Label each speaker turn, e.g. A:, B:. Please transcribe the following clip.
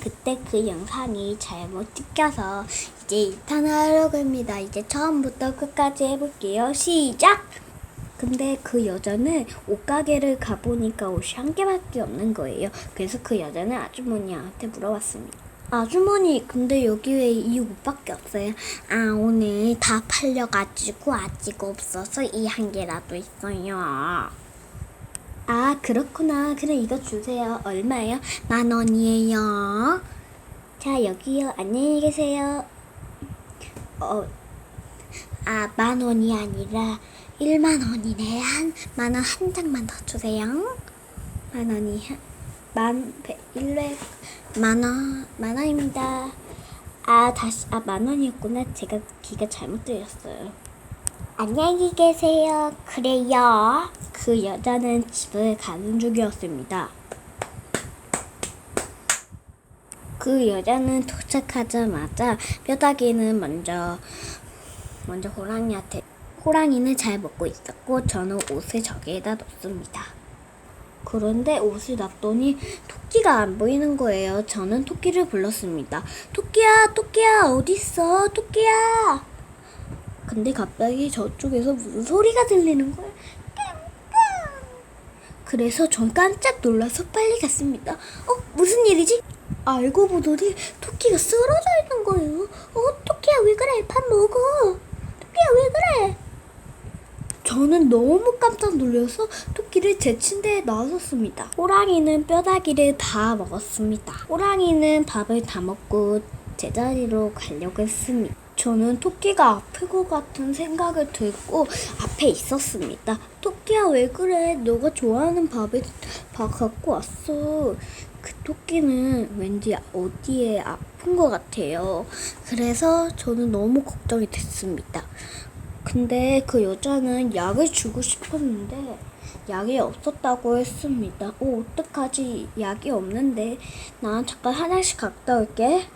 A: 그때 그 영상이 잘못 찍혀서 이제 2탄을 하려고 합니다. 이제 처음부터 끝까지 해볼게요. 시작! 근데 그 여자는 옷가게를 가보니까 옷이 한 개밖에 없는 거예요. 그래서 그 여자는 아주머니한테 물어봤습니다. 아주머니, 근데 여기 왜 이 옷밖에 없어요? 아, 오늘 다 팔려가지고 아직 없어서 이 한 개라도 있어요. 아, 그렇구나. 그래, 이거 주세요. 얼마예요? 만 원이에요. 자, 여기요. 안녕히 계세요. 어, 아, 만 원이 아니라 1만 원이네. 한, 만 원 한 장만 더 주세요. 만 원이, 한- 만, 백, 일백, 만 원, 만 원입니다. 아, 다시, 아, 만 원이었구나. 제가 기가 잘못 들렸어요. 안녕히 계세요. 그래요. 그 여자는 집을 가는 중이었습니다. 그 여자는 도착하자마자 뼈다귀는 먼저 먼저 호랑이한테 호랑이는 잘 먹고 있었고 저는 옷을 저기에다 넣습니다. 그런데 옷을 놨더니 토끼가 안 보이는 거예요. 저는 토끼를 불렀습니다. 토끼야, 토끼야, 어딨어? 토끼야! 근데 갑자기 저쪽에서 무슨 소리가 들리는. 깡깡. 그래서 전 깜짝 놀라서 빨리 갔습니다. 어, 무슨 일이지? 알고 보더니 토끼가 쓰러져 있는 거예요. 어, 토끼야 왜 그래? 밥 먹어. 토끼야 왜 그래? 저는 너무 깜짝 놀라서 토끼를 제 침대에 놔뒀습니다. 호랑이는 뼈다귀를 다 먹었습니다. 호랑이는 밥을 다 먹고 제자리로 가려고 했습니다. 저는 토끼가 아플 것 같은 생각을 들고 앞에 있었습니다. 토 끼야 왜 그래? 너가 좋아하는 밥을 밥 갖고 왔어. 그 토끼는 왠지 어디에 아픈 것 같아요. 그래서 저는 너무 걱정이 됐습니다. 근데 그 여자는 약을 주고 싶었는데 약이 없었다고 했습니다. 오, 어떡하지? 약이 없는데. 나 잠깐 화장실 갔다 올게.